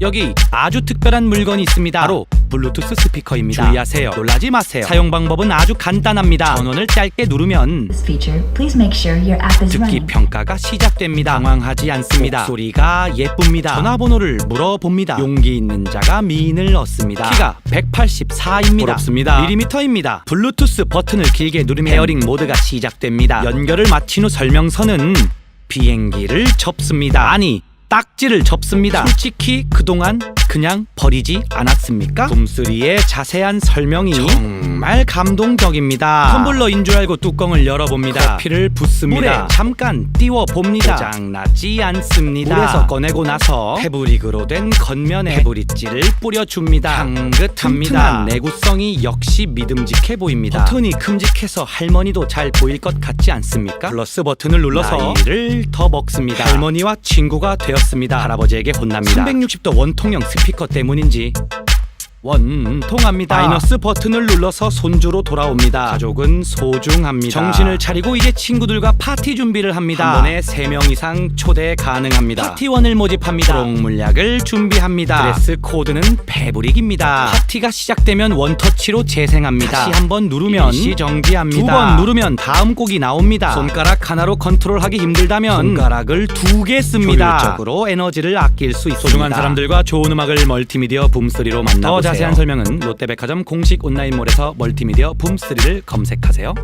여기 아주 특별한 물건이 있습니다. 바로 블루투스 스피커입니다. 주의하세요. 놀라지 마세요. 사용 방법은 아주 간단합니다. 전원을 짧게 누르면 듣기. 평가가 시작됩니다. 당황하지 않습니다. 목소리가 예쁩니다. 전화번호를 물어봅니다. 용기 있는 자가 미인을 얻습니다. 키가 184입니다. 부럽습니다. 밀리미터입니다. 블루투스 버튼을 길게 누르면 페어링 모드가 시작됩니다. 연결을 마친 후 설명서는 비행기를 접습니다. 아니 딱지를 접습니다. 솔직히 그동안 그냥 버리지 않았습니까? 붐3의 자세한 설명이 정말 감동적입니다. 텀블러인 줄 알고 뚜껑을 열어봅니다. 커피를 붓습니다. 물에 잠깐 띄워 봅니다. 고장나지 않습니다. 물에서 꺼내고 나서 패브릭으로 된 겉면에 패브리지를 뿌려줍니다. 향긋합니다. 내구성이 역시 믿음직해 보입니다. 버튼이 큼직해서 할머니도 잘 보일 것 같지 않습니까? 플러스 버튼을 눌러서 나이를 더 먹습니다. 할머니와 친구가 되었 습니다. 할아버지에게 혼납니다. 360도 원통형 스피커 때문인지 원통합니다. 마이너스 버튼을 눌러서 손주로 돌아옵니다. 가족은 소중합니다. 정신을 차리고 이제 친구들과 파티 준비를 합니다. 한 번에 3명 이상 초대 가능합니다. 파티원을 모집합니다. 프롱 물약을 준비합니다. 드레스 코드는 패브릭입니다. 파티가 시작되면 원터치로 재생합니다. 다시 한 번 누르면 일시 정지합니다. 두 번 누르면 다음 곡이 나옵니다. 손가락 하나로 컨트롤하기 힘들다면 손가락을 두 개 씁니다. 효율적으로 에너지를 아낄 수 있습니다. 소중한 사람들과 좋은 음악을 멀티미디어 붐3로 만나보세요. 더 자세한 설명은 롯데백화점 공식 온라인몰에서 멀티미디어 붐3를 검색하세요.